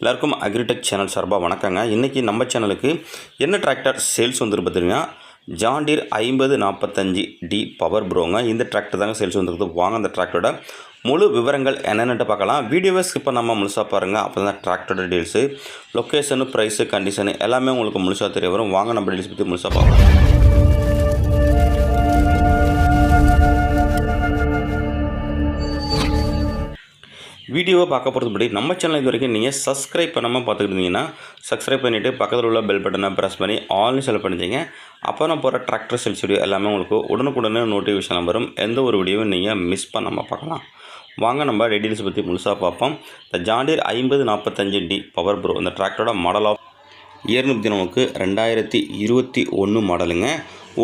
எல்லாருக்கும் agritech channel சார்பாக வணக்கங்க. இன்றைக்கி நம்ம சேனலுக்கு என்ன டிராக்டர் சேல்ஸ் வந்துருக்கு பார்த்தீங்கன்னா ஜாண்டீர் ஐம்பது நாற்பத்தஞ்சு டி பவர் ப்ரோங்க இந்த டிராக்டர் தாங்க சேல்ஸ் வந்துருக்குது வாங்க அந்த டிராக்டரோட முழு விவரங்கள் என்னென்னட்டு பார்க்கலாம். வீடியோவை ஸ்கிப் பண்ணாமல் முழுசாக பாருங்கள் அப்போ தான் டிராக்டரோட டீல்ஸு லொக்கேஷனு ப்ரைஸு கண்டிஷனு எல்லாமே உங்களுக்கு முழுசாக தெரிய வரும். வாங்க நம்ம டீல்ஸ் பற்றி முழுசாக பார்க்கலாம். வீடியோவை பார்க்க போகிறது முன்னாடி நம்ம சேனல் இது வரைக்கும் நீங்கள் சப்ஸ்கிரைப் பண்ணாமல் பார்த்துக்கிட்டு சப்ஸ்கிரைப் பண்ணிவிட்டு பக்கத்தில் உள்ள பெல் பட்டனை ப்ரெஸ் பண்ணி ஆல்னு செலக்ட் பண்ணிங்க அப்போ நான் போகிற டிராக்டர் சேல்ஸ் வீடியோ எல்லாமே உங்களுக்கு உடனுக்குடனே நோட்டிஃபிகேஷன் வரும். எந்த ஒரு வீடியோவும் நீங்கள் மிஸ் பண்ணாமல் பார்க்கலாம். வாங்க நம்ம டீட்டெயில்ஸ் பற்றி முழுசாக பார்ப்போம். இந்த ஜாண்டியர் ஐம்பது நாற்பத்தஞ்சு டி பவர் ப்ரோ இந்த டிராக்டரோட மாடல் ஆஃப் இயர்னு பார்த்தீங்கன்னா உங்களுக்கு ரெண்டாயிரத்தி இருபத்தி ஒன்று மாடலுங்க.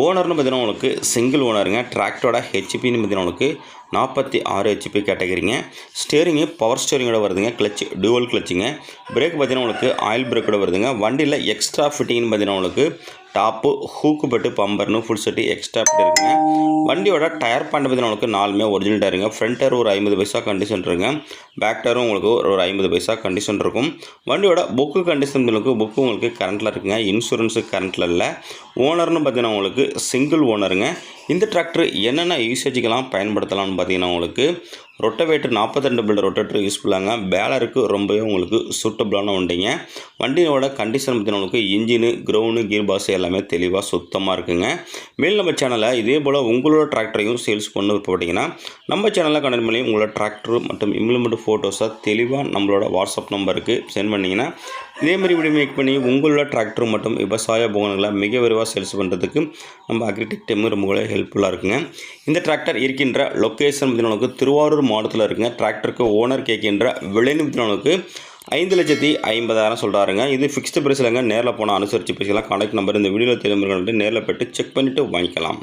ஓனர்னு பார்த்தீங்கன்னா உங்களுக்கு சிங்கிள் ஓனருங்க டிராக்டரோட ஹெச்பின்னு பார்த்தீங்கன்னா உங்களுக்கு நாற்பத்தி ஆறு ஹெச்பி கேட்டகிரிங்க ஸ்டேரிங்கு பவர் ஸ்டேரிங்கோட வருதுங்க. கிளச் டூவல் கிளச்சுங்க பிரேக் பார்த்தீங்கன்னா உங்களுக்கு ஆயில் பிரேக்கோட வருதுங்க. வண்டியில் எக்ஸ்ட்ரா ஃபிட்டிங்னு பார்த்தீங்கன்னா உங்களுக்கு டாப்பு ஹூக்கு பட்டு பம்பர்னு ஃபுல் செட்டு எக்ஸ்ட்ரா ஃபிட் இருக்குங்க. வண்டியோட டயர் பாயிண்ட் பார்த்தீங்கன்னா உங்களுக்கு நாலுமே ஒரிஜினல் டயருங்க ஃப்ரண்ட் டயர் ஒரு ஐம்பது பைசா கண்டிஷன் இருக்குங்க. பேக் டயரும் உங்களுக்கு ஒரு ஒரு ஐம்பது பைசா கண்டிஷன் இருக்கும். வண்டியோட புக்கு கண்டிஷன் உங்களுக்கு புக்கு உங்களுக்கு கரண்ட்டில் இருக்குங்க. இன்சூரன்ஸு கரண்ட்டில் இல்லை. ஓனர்னு பார்த்தீங்கன்னா உங்களுக்கு சிங்கிள் ஓனருங்க இந்த டிராக்டர் என்னென்ன யூசேஜுக்கெல்லாம் பயன்படுத்தலாம்னு பார்த்தீங்கன்னா உங்களுக்கு ரொட்டவேட்டர் நாற்பத்தி ரெண்டு பில்டர் ரொட்டேட்டர் யூஸ்ஃபுல்லாங்க பேலருக்கு ரொம்பவே உங்களுக்கு சூட்டபுளான வண்டிங்க. வண்டியோட கண்டிஷன் பற்றி உங்களுக்கு இன்ஜினு கிரவுண்டு கீர் பாஸ் எல்லாமே தெளிவாக சுத்தமாக இருக்குங்க. மேல் நம்ம சேனலை இதே போல் உங்களோட டிராக்டரையும் சேல்ஸ் பண்ண விருப்பப்பட்டீங்கன்னா நம்ம சேனலில் கனெக்ட் பண்ணி உங்களோட டிராக்டர் மற்றும் இம்ப்ளிமெண்ட் ஃபோட்டோஸை தெளிவாக நம்மளோட வாட்ஸ்அப் நம்பருக்கு சென்ட் பண்ணிங்கன்னா இதே மாதிரி வீடியோ மேக் பண்ணி உங்களோட டிராக்டர் மற்றும் விவசாய போகங்களை மிக விரைவாக சேல்ஸ் பண்ணுறதுக்கு நம்ம அக்ரிடெக் டீம் ரொம்பவே ஹெல்ப்ஃபுல்லாக இருக்குங்க. இந்த டிராக்டர் இருக்கின்ற லொக்கேஷன் பார்த்தீங்கன்னா திருவாரூர் மாவட்டத்தில் இருக்குங்க. டிராக்டருக்கு ஓனர் கேட்கின்ற விலைன்னு பார்த்தீங்கன்னா ஐந்து லட்சத்தி ஐம்பதாயிரம் சொல்கிறாருங்க இது ஃபிக்ஸ்டு ப்ரைஸ் இல்லைங்க. நேரில் போனால் அனுசரித்து பேசிக்கலாம். கான்டாக்ட் நம்பர் இந்த வீடியோவில் தெரியுங்க நேரில் போய்ட்டு செக் பண்ணிவிட்டு வாங்கிக்கலாம்.